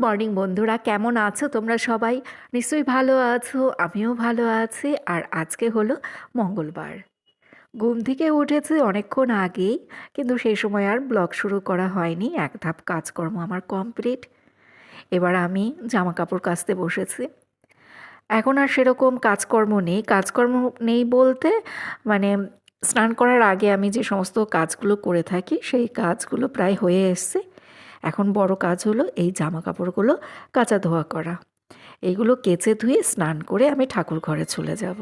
Morning বন্ধুরা, কেমন আছো তোমরা সবাই? নিশ্চয়ই ভালো আছো, আমিও ভালো আছি। আর আজকে হলো মঙ্গলবার। ঘুম থেকে উঠেছি অনেকক্ষণ আগেই, কিন্তু সেই সময় আর ব্লগ শুরু করা হয়নি। এক ধাপ কাজকর্ম আমার কমপ্লিট। এবার আমি জামা কাপড় কাচতে বসেছি। এখন আর সেরকম কাজকর্ম নেই। কাজকর্ম নেই বলতে মানে স্নান করার আগে আমি যে সমস্ত কাজগুলো করে থাকি, সেই কাজগুলো প্রায় হয়ে এসছে। এখন বড় কাজ হলো এই জামা কাপড়গুলো কাচা ধোয়া করা। এইগুলো কেচে ধুয়ে স্নান করে আমি ঠাকুর ঘরে চলে যাব।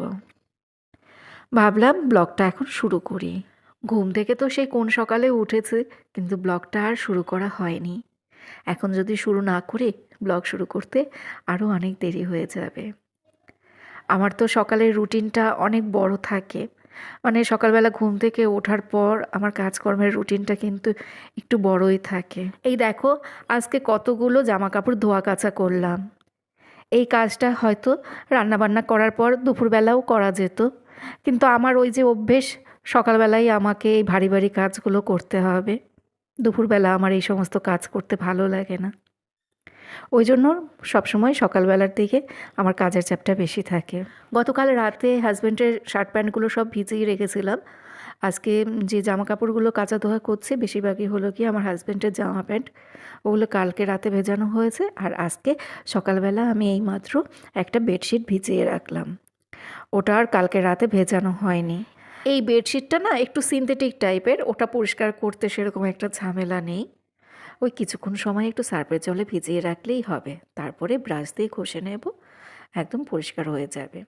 ভাবলাম ব্লগটা এখন শুরু করি। ঘুম থেকে তো সেই কোন সকালে উঠেছে, কিন্তু ব্লগটা আর শুরু করা হয়নি। এখন যদি শুরু না করে ব্লগ শুরু করতে আরও অনেক দেরি হয়ে যাবে। আমার তো সকালের রুটিনটা অনেক বড় থাকে। মানে সকালবেলা ঘুম থেকে ওঠার পর আমার কাজকর্মের রুটিনটা কিন্তু একটু বড়ই থাকে। এই দেখো, আজকে কতগুলো জামা কাপড় ধোয়া কাচা করলাম। এই কাজটা হয়তো রান্নাবান্না করার পর দুপুরবেলাও করা যেত। কিন্তু আমার ওই যে অভ্যেস, সকালবেলাই আমাকে এই ভারী ভারী কাজগুলো করতে হবে। দুপুরবেলা আমার এই সমস্ত কাজ করতে ভালো লাগে না। ওই জন্য সবসময় সকালবেলার দিকে আমার কাজের চাপটা বেশি থাকে। গতকাল রাতে হাজব্যান্ডের শার্ট প্যান্টগুলো সব ভিজিয়ে রেখেছিলাম। আজকে যে জামা কাপড়গুলো কাঁচা ধোয়া করছে, বেশিরভাগই হলো কি আমার হাজব্যান্ডের জামা প্যান্ট। ওগুলো কালকে রাতে ভেজানো হয়েছে আর আজকে সকালবেলা আমি এইমাত্র একটা বেডশিট ভিজিয়ে রাখলাম। ওটা আর কালকে রাতে ভেজানো হয়নি। এই বেডশিটটা না একটু সিনথেটিক টাইপের ওটা পরিষ্কার করতে সেরকম একটা ঝামেলা নেই। ওই কিছুক্ষণ সময় একটু সার্ফের জলে ভিজিয়ে রাখলেই হবে। তারপরে ব্রাশ দিয়ে ঘষে নেব। একদম পরিষ্কার হয়ে যাবে।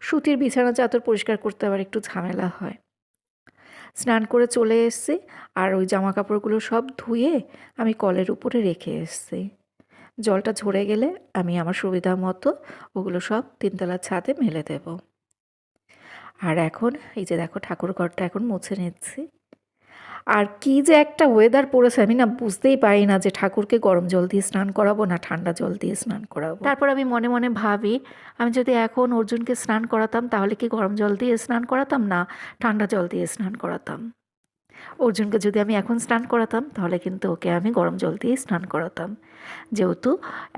সুতির বিছানা চাদর পরিষ্কার করতে আবার একটু ঝামেলা হয়। স্নান করে চলে এসছি আর ওই জামা কাপড়গুলো সব ধুয়ে আমি কলের উপরে রেখে এসছি। জলটা ঝরে গেলে আমি আমার সুবিধা মতো ওগুলো সব তিনতলার ছাদে মেলে দেব। আর এখন এই যে দেখো ঠাকুর ঘরটা এখন মুছে নিচ্ছি। আর কি যে একটা ওয়েদার পড়েছে, আমি না বুঝতেই পারি না যে ঠাকুরকে গরম জল দিয়ে স্নান করাবো না ঠান্ডা জল দিয়ে স্নান করাবো। তারপর আমি মনে মনে ভাবি, আমি যদি এখন অর্জুনকে স্নান করাতাম, তাহলে কি গরম জল দিয়ে স্নান করাতাম না ঠান্ডা জল দিয়ে স্নান করাতাম? অর্জুনকে যদি আমি এখন স্নান করাতাম, তাহলে কিন্তু ওকে আমি গরম জল দিয়ে স্নান করাতাম। যেহেতু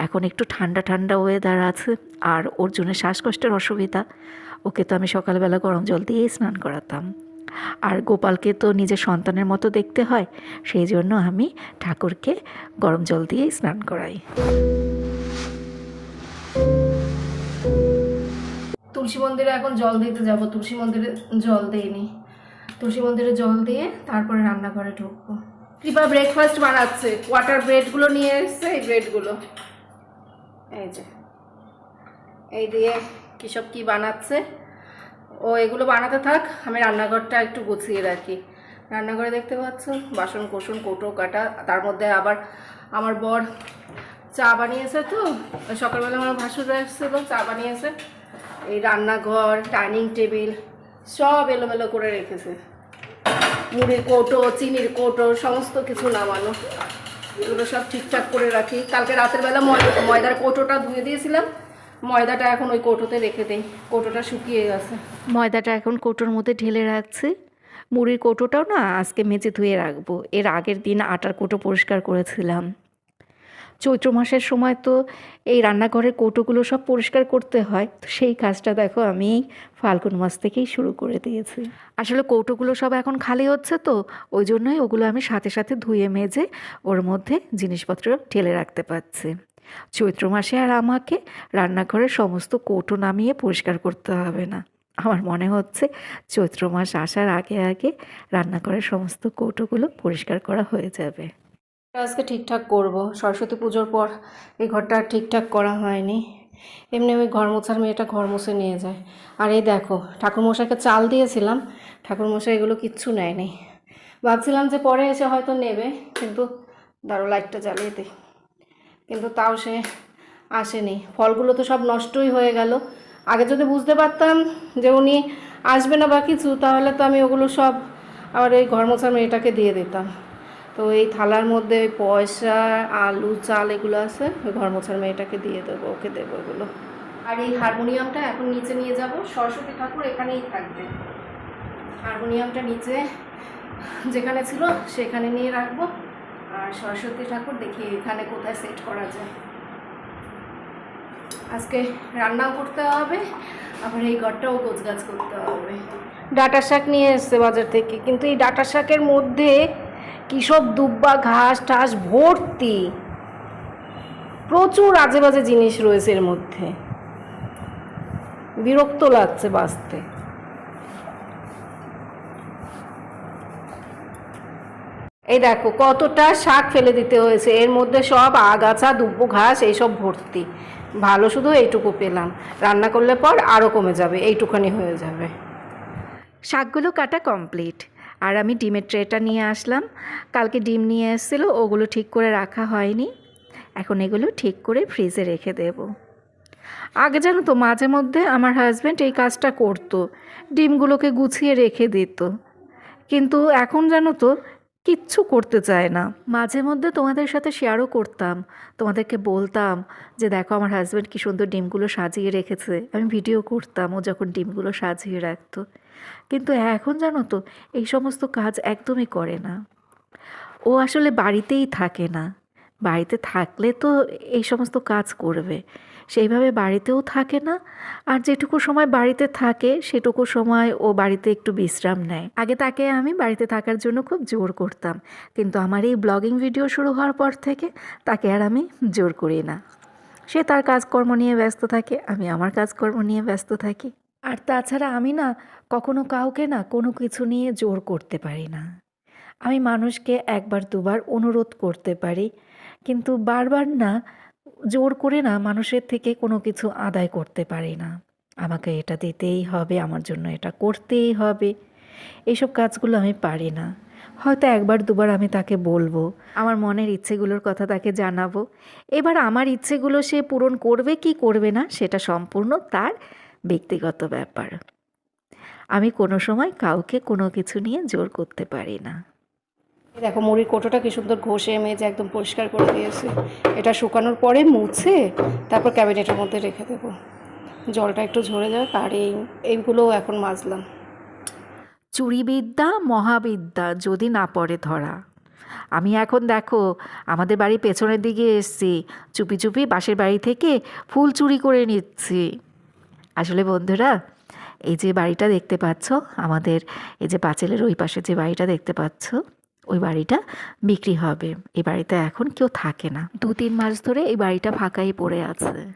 এখন একটু ঠান্ডা ঠান্ডা ওয়েদার আছে, আর অর্জুনের শ্বাসকষ্টের অসুবিধা, ওকে তো আমি সকালবেলা গরম জল দিয়েই স্নান করাতাম। আর গোপালকে তো নিজের সন্তানের মতো দেখতে হয়, সেই জন্য আমি ঠাকুরকে গরম জল দিয়ে স্নান করাই। তুলসী মন্দিরে এখন জল দিতে যাব, তুলসী মন্দিরে জল দিইনি। তুলসী মন্দিরে জল দিয়ে তারপরে রান্নাঘরে ঢুকবো। কৃপা ব্রেকফাস্ট বানাচ্ছে ওয়াটার ব্রেডগুলো নিয়ে এসছে, এই ব্রেডগুলো এই যে, এই দিয়ে কী সব কী বানাচ্ছে? ও, এগুলো বানাতে থাক, আমি রান্নাঘরটা একটু গুছিয়ে রাখি। রান্নাঘরে দেখতে পাচ্ছ, বাসন কোসন, কোটো, কাটা, তার মধ্যে আবার আমার বর চা বানিয়েছে তো, সকালবেলা আমার ভাসুরা এসেছিল চা বানিয়েছে। এই রান্নাঘর, ডাইনিং টেবিল, সব এলোমেলো করে রেখেছে। মুড়ির কৌটো, চিনির কৌটো, সমস্ত কিছু নামানো। এগুলো সব ঠিকঠাক করে রাখি। কালকে রাতের বেলা ময়দা ময়দার কৌটোটা ধুয়ে দিয়েছিলাম। ময়দাটা এখন ওই কৌটোতে রেখে দেই। কৌটোটা শুকিয়ে গেছে। ময়দাটা এখন কৌটোর মধ্যে ঢেলে রাখছি। মুড়ির কৌটোটাও না আজকে মেজে ধুয়ে রাখব। এর আগের দিন আটার কৌটো পরিষ্কার করেছিলাম। চৈত্র মাসের সময় তো এই রান্নাঘরের কৌটোগুলো সব পরিষ্কার করতে হয়। তো সেই কাজটা দেখো আমি ফাল্গুন মাস থেকেই শুরু করে দিয়েছি। আসলে কৌটোগুলো সব এখন খালি হচ্ছে তো, ওই জন্যই ওগুলো আমি সাথে সাথে ধুয়ে মেজে ওর মধ্যে জিনিসপত্র ঢেলে রাখতে পারছি। চৈত্র মাসে আর আমাকে রান্নাঘরের সমস্ত কৌটো নামিয়ে পরিষ্কার করতে হবে না। আমার মনে হচ্ছে চৈত্র মাস আসার আগে আগে রান্নাঘরের সমস্ত কৌটোগুলো পরিষ্কার করা হয়ে যাবে। আজকে ঠিকঠাক করব। সরস্বতী পুজোর পর এই ঘরটা ঠিকঠাক করা হয়নি। এমনি ওই ঘর মোছার মেয়েটা ঘর মুছে নিয়ে যায়। আর এই দেখো, ঠাকুরমশাইকে চাল দিয়েছিলাম। ঠাকুরমশাই এগুলো কিচ্ছু নেয়নি। ভাবছিলাম যে পরে এসে হয়তো নেবে, কিন্তু দাঁড়ো লাইটটা জ্বালিয়ে দিই। কিন্তু তাও সে আসেনি। ফলগুলো তো সব নষ্টই হয়ে গেল। আগে যদি বুঝতে পারতাম যে উনি আসবে না বা কিছু, তাহলে তো আমি ওগুলো সব আবার এই ঘর মোছার মেয়েটাকে দিয়ে দিতাম। তো এই থালার মধ্যে ওই পয়সা, আলু, চাল এগুলো আছে, ওই ঘর মোছার মেয়েটাকে দিয়ে দেবো, ওকে দেবো এগুলো। আর এই হারমোনিয়ামটা এখন নিচে নিয়ে যাব। সরস্বতী ঠাকুর এখানেই থাকবে। হারমোনিয়ামটা নিচে যেখানে ছিল সেখানে নিয়ে রাখব। সরস্বতী ঠাকুর, দেখি এখানে কোথায় সেট করা যায়। আজকে রান্নাও করতে হবে, আবার এই ঘরটাও গোছগাছ করতে হবে। ডাটা শাক নিয়ে এসছে বাজার থেকে, কিন্তু এই ডাটা শাকের মধ্যে কী দুব্বা, ঘাস টাস ভর্তি। প্রচুর আজে বাজে জিনিস রয়েছে এর মধ্যে। বিরক্ত লাগছে বাঁচতে। এই দেখো, কতটা শাক ফেলে দিতে হয়েছে। এর মধ্যে সব আগাছা, দুব্বো, ঘাস, এইসব ভর্তি। ভালো শুধু এইটুকু পেলাম। রান্না করলে পর আরও কমে যাবে, এইটুখানি হয়ে যাবে। শাকগুলো কাটা কমপ্লিট। আর আমি ডিমের ট্রেটা নিয়ে আসলাম। কালকে ডিম নিয়ে এসেছিল, ওগুলো ঠিক করে রাখা হয়নি। এখন এগুলো ঠিক করে ফ্রিজে রেখে দেব। আগে জানো তো, মাঝে মধ্যে আমার হাজব্যান্ড এই কাজটা করতো। ডিমগুলোকে গুছিয়ে রেখে দিত। কিন্তু এখন জানো তো কিচ্ছু করতে চায় না। মাঝে মধ্যে তোমাদের সাথে শেয়ারও করতাম। তোমাদেরকে বলতাম যে, দেখো, আমার হাজব্যান্ড কী সুন্দর ডিমগুলো সাজিয়ে রেখেছে। আমি ভিডিও করতাম, ও যখন ডিমগুলো সাজিয়ে রাখতো। কিন্তু এখন জানো তো, এই সমস্ত কাজ একদমই করে না। ও আসলে বাড়িতেই থাকে না। বাড়িতে থাকলে তো এই সমস্ত কাজ করবে। সেইভাবে বাড়িতেও থাকে না। আর যেটুকু সময় বাড়িতে থাকে, সেটুকু সময় ও বাড়িতে একটু বিশ্রাম নেয়। আগে তাকে আমি বাড়িতে থাকার জন্য খুব জোর করতাম। কিন্তু আমার এই ব্লগিং ভিডিও শুরু হওয়ার পর থেকে তাকে আর আমি জোর করি না। সে তার কাজকর্ম নিয়ে ব্যস্ত থাকে, আমি আমার কাজকর্ম নিয়ে ব্যস্ত থাকি। আর তাছাড়া আমি না কখনো কাউকে না কোনো কিছু নিয়ে জোর করতে পারি না। আমি মানুষকে একবার দুবার অনুরোধ করতে পারি, কিন্তু বারবার না জোর করে না মানুষের থেকে কোনো কিছু আদায় করতে পারি না। আমাকে এটা দিতেই হবে, আমার জন্য এটা করতেই হবে। এইসব কাজগুলো আমি পারি না। হয়তো একবার, দুবার আমি তাকে বলব, আমার মনের ইচ্ছেগুলোর কথা তাকে জানাব। এবার আমার ইচ্ছেগুলো সে পূরণ করবে কি করবে না, সেটা সম্পূর্ণ তার ব্যক্তিগত ব্যাপার। আমি কোনো সময় কাউকে কোনো কিছু নিয়ে জোর করতে পারি না। দেখো মুড়ির কোটোটা কি সুন্দর ঘষে মেজে একদম পরিষ্কার করে দিয়েছে। এটা শুকানোর পরে মুছে তারপর ক্যাবিনেটের মধ্যে রেখে দেবো। জলটা একটু ঝরে যাক আর এই, এইগুলোও এখন মাজলাম। চুরিবিদ্যা মহাবিদ্যা যদি না পড়ে ধরা। আমি এখন দেখো, আমাদের বাড়ির পেছনের দিকে এসছি। চুপি চুপি বাসের বাড়ি থেকে ফুল চুরি করে নিচ্ছি। আসলে বন্ধুরা, এই যে বাড়িটা দেখতে পাচ্ছ, আমাদের এই যে পাঁচেলের ওই পাশে যে বাড়িটা দেখতে পাচ্ছ ওই বাড়িটা বিক্রি হবে। এই বাড়িতে এখন কেউ থাকে না। দু তিন মাস ধরে এই বাড়িটা ফাঁকাই পড়ে আছে।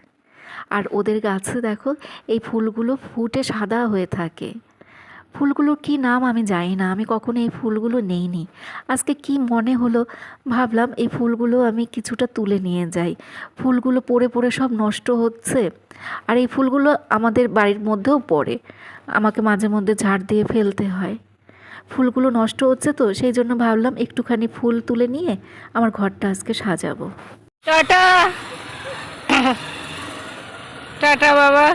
আর ওদের গাছে দেখো, এই ফুলগুলো ফুটে সাদা হয়ে থাকে। ফুলগুলোর কী নাম আমি জানি না। আমি কখনো এই ফুলগুলো নেইনি। আজকে কি মনে হলো, ভাবলাম এই ফুলগুলো আমি কিছুটা তুলে নিয়ে যাই। ফুলগুলো পড়ে পড়ে সব নষ্ট হচ্ছে। আর এই ফুলগুলো আমাদের বাড়ির মধ্যেও পড়ে। আমাকে মাঝে মধ্যে ঝাড় দিয়ে ফেলতে হয়। ফুলগুলো নষ্ট হচ্ছে তো, সেই জন্য ভাবলাম একটুখানি ফুল তুলে নিয়ে আমার ঘরটা আজকে সাজাবো। টাটা! টাটা, বাবা।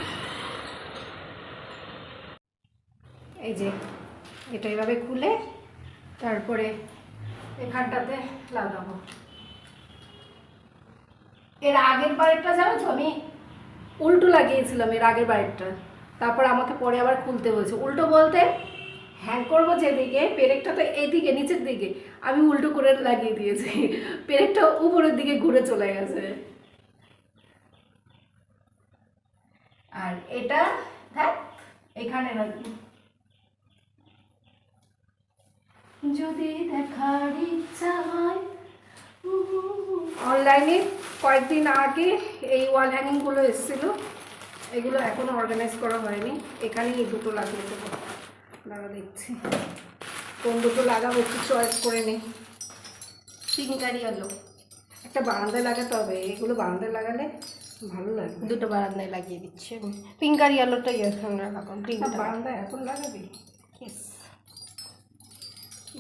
এই যে, এটা এভাবে খুলে তারপরে এখানটাতে লাগাবো। এর আগের বাড়িটা জানো তো, আমি উল্টো লাগিয়েছিলাম এর আগের বাড়িটা। তারপর আমাকে পরে আবার খুলতে হয়েছে। উল্টো বলতে হ্যাং করব যেদিকে, পেরেকটা তো এইদিকে নিচের দিকে। আমি উল্টো করে লাগিয়ে দিয়েছি। পেরেকটা উপরের দিকে ঘুরে চলে গেছে। আর এটা এখানে রাখি যদি দেখার ইচ্ছা হয় অনলাইনে কয়েকদিন আগে এই ওয়াল হ্যাঙ্গিংগুলো এসেছিল। এগুলো এখনও অর্গানাইজ করা হয়নি। এখানেই দুটো লাগিয়ে দেবো। দাঁড়া দেখছি কোন দুটো লাগাবো একটু চয়েস করে নিই পিঙ্ক আর ইয়েলো একটা বারান্দায় লাগাতে হবে এগুলো বারান্দায় লাগালে ভালো লাগবে। দুটো বারান্দায় লাগিয়ে দিচ্ছি আমি। পিঙ্ক আর ইয়েলোটা এখানে লাগাবো গ্রিনটা বারান্দায় এখন লাগাবি?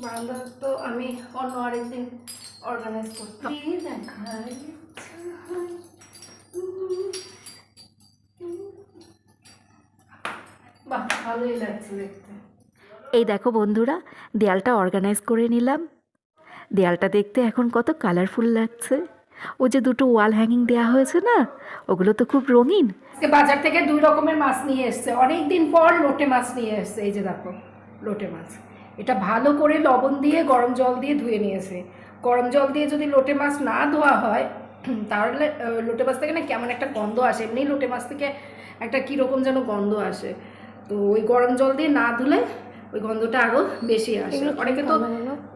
বারান্দা তো আমি অন্য আরেকদিন অর্গানাইজ করতাম। বাহ ভালোই লাগছে দেখতে। এই দেখো বন্ধুরা, দেয়ালটা অর্গানাইজ করে নিলাম। দেয়ালটা দেখতে এখন কত কালারফুল লাগছে। ও যে দুটো ওয়াল হ্যাঙ্গিং দেওয়া হয়েছে না, ওগুলো তো খুব রঙিন। বাজার থেকে দুই রকমের মাছ নিয়ে এসছে। অনেক দিন পর লোটে মাছ নিয়ে এসছে। এই যে দেখো, লোটে মাছ। এটা ভালো করে লবণ দিয়ে, গরম জল দিয়ে ধুয়ে নিয়েছে। গরম জল দিয়ে যদি লোটে মাছ না ধোয়া হয়, তাহলে লোটে মাছ থেকে না কেমন একটা গন্ধ আসে। এমনি লোটে মাছ থেকে একটা কীরকম যেন গন্ধ আসে। তো ওই গরম জল দিয়ে না ধুলে ওই গন্ধটা আরও বেশি আসে। অনেকে তো?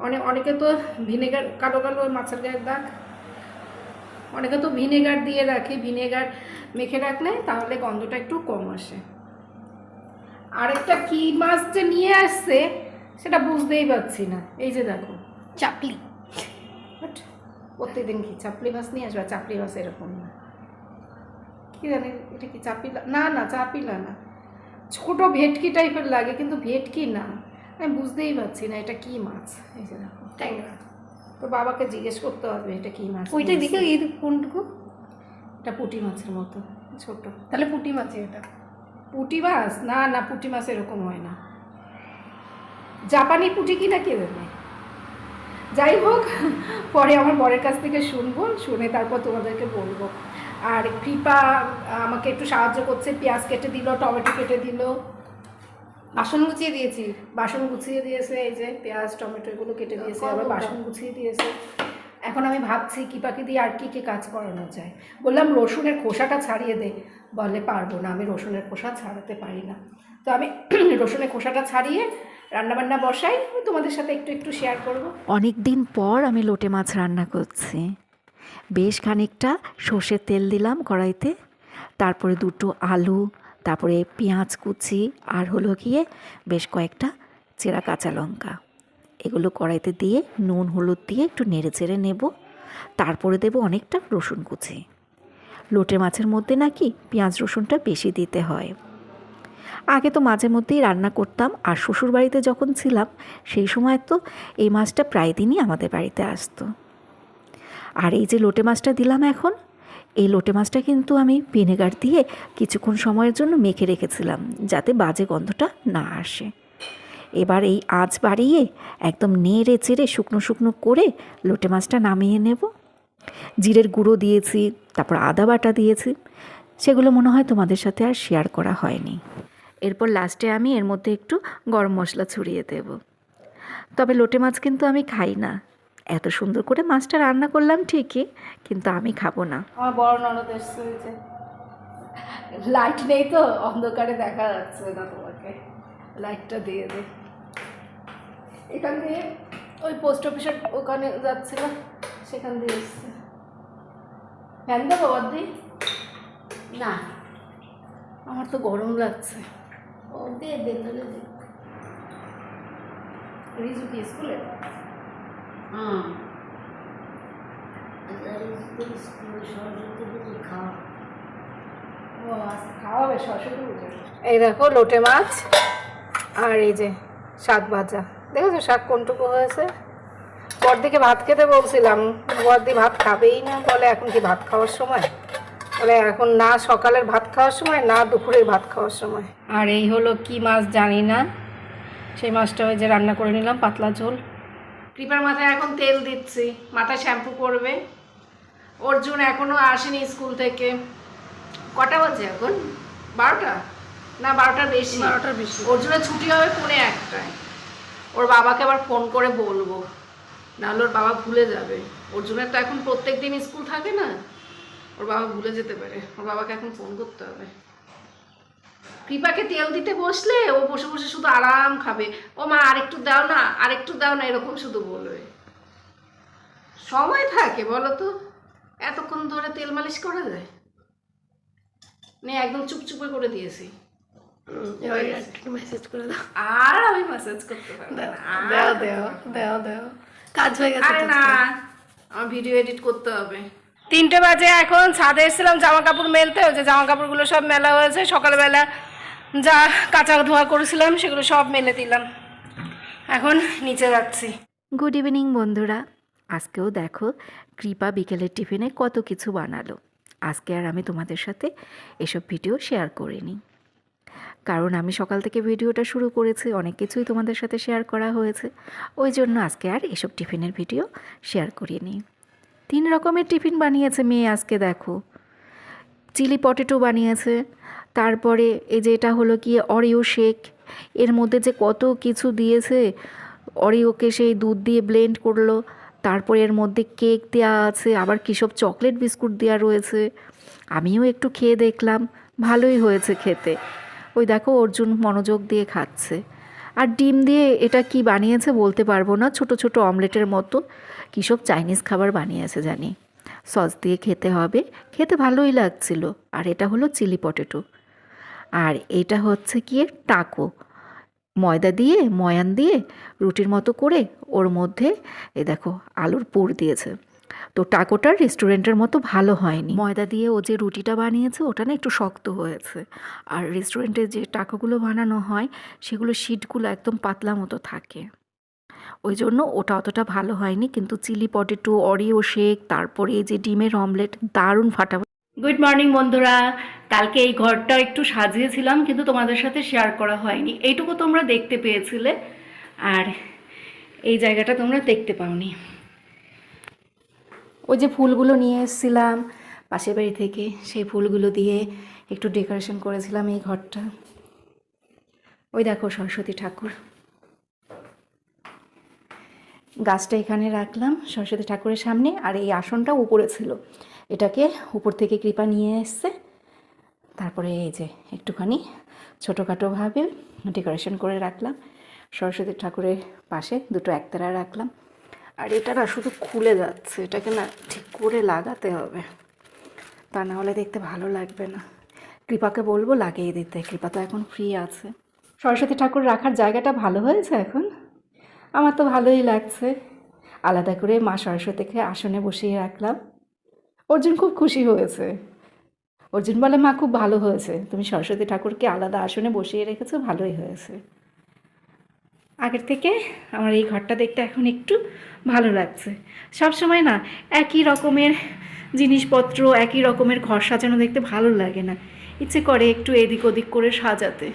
অনেক অনেকে তো ভিনেগার কালো কালো মাছের গায়ের দাগ। অনেকে তো ভিনেগার দিয়ে রাখে ভিনেগার মেখে রাখলে তাহলে গন্ধটা একটু কম আসে। আরেকটা কি মাছ যে নিয়ে আসছে সেটা বুঝতেই পারছি না। এই যে দেখো চাপলি। বাট প্রত্যেকদিন কি চাপলি মাছ নিয়ে আসবে? আর চাপলি মাছ এরকম না। কি জানি এটা কি চাপিলা না না চাপিলা না। ছোট ভেটকি টাইপের লাগে কিন্তু ভেটকি না। আমি বুঝতেই পারছি না এটা কি মাছ? এই যে দেখো ট্যাংরা তো বাবাকে জিজ্ঞেস করতে হবে এটা কি মাছ? ওইটা দিকে এই কোনটুকু। এটা পুঁটি মাছের মতো ছোট। তাহলে পুঁটি মাছ এটা। পুঁটি মাছ? না না পুঁটি মাছ এরকম হয় না। জাপানি পুঁটি কি না কে জানে? যাই হোক পরে আমার বরের কাছ থেকে শুনব শুনে তারপর তোমাদেরকে বলব। আর কৃপা আমাকে একটু সাহায্য করছে পেঁয়াজ কেটে দিল টমেটো কেটে দিল। বাসন গুছিয়ে দিয়েছি। বাসন গুছিয়ে দিয়েছে এই যে পেঁয়াজ টমেটো এগুলো কেটে দিয়েছে আবার বাসন গুছিয়ে দিয়েছে। এখন আমি ভাবছি কিপাকে দিয়ে আর কি কি কাজ করানো যায়। বললাম রসুনের খোসাটা ছাড়িয়ে দে। বলে পারব না আমি রসুনের খোসা ছাড়াতে পারি না। তো আমি রসুনের খোসাটা ছাড়িয়ে রান্নাবান্না বসাই আমি তোমাদের সাথে একটু একটু শেয়ার করব। অনেক দিন পর আমি লোটে মাছ রান্না করছি। বেশ খানিকটা সর্ষের তেল দিলাম কড়াইতে। তারপরে দুটো আলু, তারপরে পেঁয়াজ কুচি, আর হলো গিয়ে বেশ কয়েকটা চেরা কাঁচা লঙ্কা। এগুলো কড়াইতে দিয়ে নুন, হলুদ দিয়ে একটু নেড়ে চেড়ে নেব। তারপরে দেবো অনেকটা রসুন কুচি। লোটে মাছের মধ্যে নাকি পেঁয়াজ রসুনটা বেশি দিতে হয়। আগে তো মাঝে মধ্যেই রান্না করতাম, আর শ্বশুর বাড়িতে যখন ছিলাম, সেই সময় তো এই মাছটা প্রায় দিনই আমাদের বাড়িতে আসতো। আর এই যে লোটে মাছটা দিলাম এখন, এই লোটে মাছটা কিন্তু আমি ভিনেগার দিয়ে কিছুক্ষণ সময়ের জন্য মেখে রেখেছিলাম যাতে বাজে গন্ধটা না আসে। এবার এই আঁচ বাড়িয়ে একদম নেড়ে চেড়ে শুকনো শুকনো করে লোটে মাছটা নামিয়ে নেব। জিরের গুঁড়ো দিয়েছি, তারপর আদা বাটা দিয়েছি, সেগুলো মনে হয় তোমাদের সাথে আর শেয়ার করা হয়নি। এরপর লাস্টে আমি এর মধ্যে একটু গরম মশলা ছড়িয়ে দেব। তবে লোটে মাছ কিন্তু আমি খাই না। এত সুন্দর করে মাছটা রান্না করলাম ঠিকই, কিন্তু আমি খাব না। আমার বড় ননদ এসছে লাইট নেই তো, অন্ধকারে দেখা যাচ্ছে না তোমাকে। লাইটটা দিয়ে দে। এখান দিয়ে ওই পোস্ট অফিসের ওখানে যাচ্ছিল, সেখান দিয়ে এসছে। ফ্যান দেবো বদি না। আমার তো গরম লাগছে। ও দে দে দে। রিজু কি স্কুলে? হ্যাঁ। আচ্ছা, আচ্ছা, এই দেখো লোটে মাছ আর এই যে শাক ভাজা। দেখেছ শাক কোনটুকু হয়েছে? বরদিকে ভাত খেতে বলছিলাম বরদি ভাত খাবেই না বলে এখন কি ভাত খাওয়ার সময়? বলে এখন না সকালের ভাত খাওয়ার সময় না দুপুরের ভাত খাওয়ার সময়। আর এই হলো কি মাছ জানি না। সেই মাছটা ওই যে রান্না করে নিলাম পাতলা ঝোল। কৃপার মাথায় এখন তেল দিচ্ছি মাথায় শ্যাম্পু করবে। অর্জুন এখনও আসেনি স্কুল থেকে। কটা বাজে এখন? বারোটা? না বারোটার বেশি। বারোটার বেশি। অর্জুনের ছুটি হবে পৌনে একটায়। ওর বাবাকে আবার ফোন করে বলব। নাহলে ওর বাবা ভুলে যাবে। অর্জুনের তো এখন প্রত্যেক দিন স্কুল থাকে না। ওর বাবা ভুলে যেতে পারে। ওর বাবাকে এখন ফোন করতে হবে। কৃপাকে তেল দিতে বসলে ও বসে বসে শুধু আরাম খাবে। ও মা আরেকটু দাও না আরেকটু দাও না এরকম শুধু বলবে। সময় থাকে বলো তো। এতক্ষণ ধরে তেল মালিশ করা যায়? নে একদম চুপচুপে করে দিয়েছি। মেসেজ করে দাও। আর আমি মেসেজ করতে পারব দাও দাও দাও দাও কাজ হয়ে গেছে আরে না আমার ভিডিও এডিট করতে হবে। তিনটে বাজে এখন ছাদে এসেছিলাম জামা কাপড় মেলতে যে জামা কাপড়গুলো সব মেলা হয়েছে। সকালবেলা যা কাঁচা ধোয়া করেছিলাম, সেগুলো সব মেলে দিলাম। এখন নিচে যাচ্ছি। গুড ইভিনিং বন্ধুরা। আজকেও দেখো, কৃপা বিকেলের টিফিনে কত কিছু বানালো। আজকে আর আমি তোমাদের সাথে এসব ভিডিও শেয়ার করিনি। কারণ আমি সকাল থেকে ভিডিওটা শুরু করেছি, অনেক কিছুই তোমাদের সাথে শেয়ার করা হয়েছে। ওই জন্য আজকে আর এসব টিফিনের ভিডিও শেয়ার করিনি। তিন রকমের টিফিন বানিয়েছে মেয়ে আজকে, দেখো। চিলি পটেটো বানিয়েছে তারপরে এই যে এটা হলো কি অরিও শেক এর মধ্যে যে কত কিছু দিয়েছে অরিওকে সেই দুধ দিয়ে ব্লেন্ড করল, তারপরে এর মধ্যে কেক দেওয়া আছে, আবার কী সব চকলেট বিস্কুট দেওয়া রয়েছে, আমিও একটু খেয়ে দেখলাম, ভালোই হয়েছে খেতে। ওই দেখো অর্জুন মনোযোগ দিয়ে খাচ্ছে। আর ডিম দিয়ে এটা কি বানিয়েছে বলতে পারব না, ছোট ছোট অমলেটের মতো, কী সব চাইনিজ খাবার বানিয়েছে জানি। সস দিয়ে খেতে হবে, খেতে ভালোই লাগছিল। আর এটা হলো চিলি পটেটো আর এটা হচ্ছে গিয়ে টাকো। ময়দা দিয়ে, ময়ান দিয়ে রুটির মতো করে ওর মধ্যে এ দেখো আলুর পুর দিয়েছে। তো টাকোটা রেস্টুরেন্টের মতো ভালো হয়নি। ময়দা দিয়ে ও যে রুটিটা বানিয়েছে ওটা না একটু শক্ত হয়েছে। আর রেস্টুরেন্টে যে টাকোগুলো বানানো হয়, সেগুলো শিটগুলো একদম পাতলা মতো থাকে। ওই জন্য ওটা অতটা ভালো হয়নি, কিন্তু চিলি পটেটো অরিও শেক, তারপরে এই যে ডিমের অমলেট, দারুণ ফাটা গুড মর্নিং বন্ধুরা। কালকে এই ঘরটা একটু সাজিয়েছিলাম, কিন্তু তোমাদের সাথে শেয়ার করা হয়নি। এইটুকু তোমরা দেখতে পেয়েছিলে, আর এই জায়গাটা তোমরা দেখতে পাওনি। ওই যে ফুলগুলো নিয়ে এসেছিলাম, পাশের বাড়ি থেকে সেই ফুলগুলো দিয়ে একটু ডেকোরেশন করেছিলাম এই ঘরটা। ওই দেখো সরস্বতী ঠাকুর। গাছটা এখানে রাখলাম সরস্বতী ঠাকুরের সামনে, আর এই আসনটা উপরে ছিল। এটাকে উপর থেকে কৃপা নিয়ে এসছে। তারপরে এই যে একটুখানি ছোটোখাটোভাবে ডেকোরেশন করে রাখলাম। সরস্বতী ঠাকুরের পাশে দুটো একতারা রাখলাম। আর এটা না শুধু খুলে যাচ্ছে, এটাকে না ঠিক করে লাগাতে হবে। তা না হলে দেখতে ভালো লাগবে না। কৃপাকে বলব লাগিয়ে দিতে, কৃপা তো এখন ফ্রি আছে। সরস্বতী ঠাকুর রাখার জায়গাটা ভালো হয়েছে এখন? আমার তো ভালোই লাগছে। আলাদা করে মা সরস্বতীকে আসনে বসিয়ে রাখলাম। অর্জুন খুব খুশি হয়েছে। অর্জুন বলে, মা, খুব ভালো হয়েছে। তুমি সরস্বতী ঠাকুরকে আলাদা আসনে বসিয়ে রেখেছো, ভালোই হয়েছে। আগের থেকে আমার এই ঘরটা দেখতে এখন একটু ভালো লাগছে। সব সময় না, একই রকমের জিনিসপত্র, একই রকমের ঘর সাজানো দেখতে ভালো লাগে না। ইচ্ছে করে একটু এদিক ওদিক করে সাজাতে।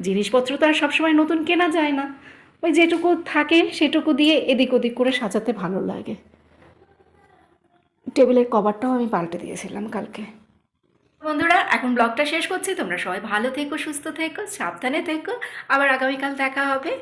জিনিসপত্র তো আর সবসময় নতুন কেনা যায় না। ওই যেটুকু থাকে সেটুকু দিয়ে এদিক ওদিক করে সাজাতে ভালো লাগে। টেবিলের কভারটাও আমি পাল্টে দিয়েছিলাম কালকে। বন্ধুরা, এখন ব্লগটা শেষ করছি। তোমরা সবাই ভালো থেকো, সুস্থ থেকো, সাবধানে থেকো। আবার আগামীকাল দেখা হবে।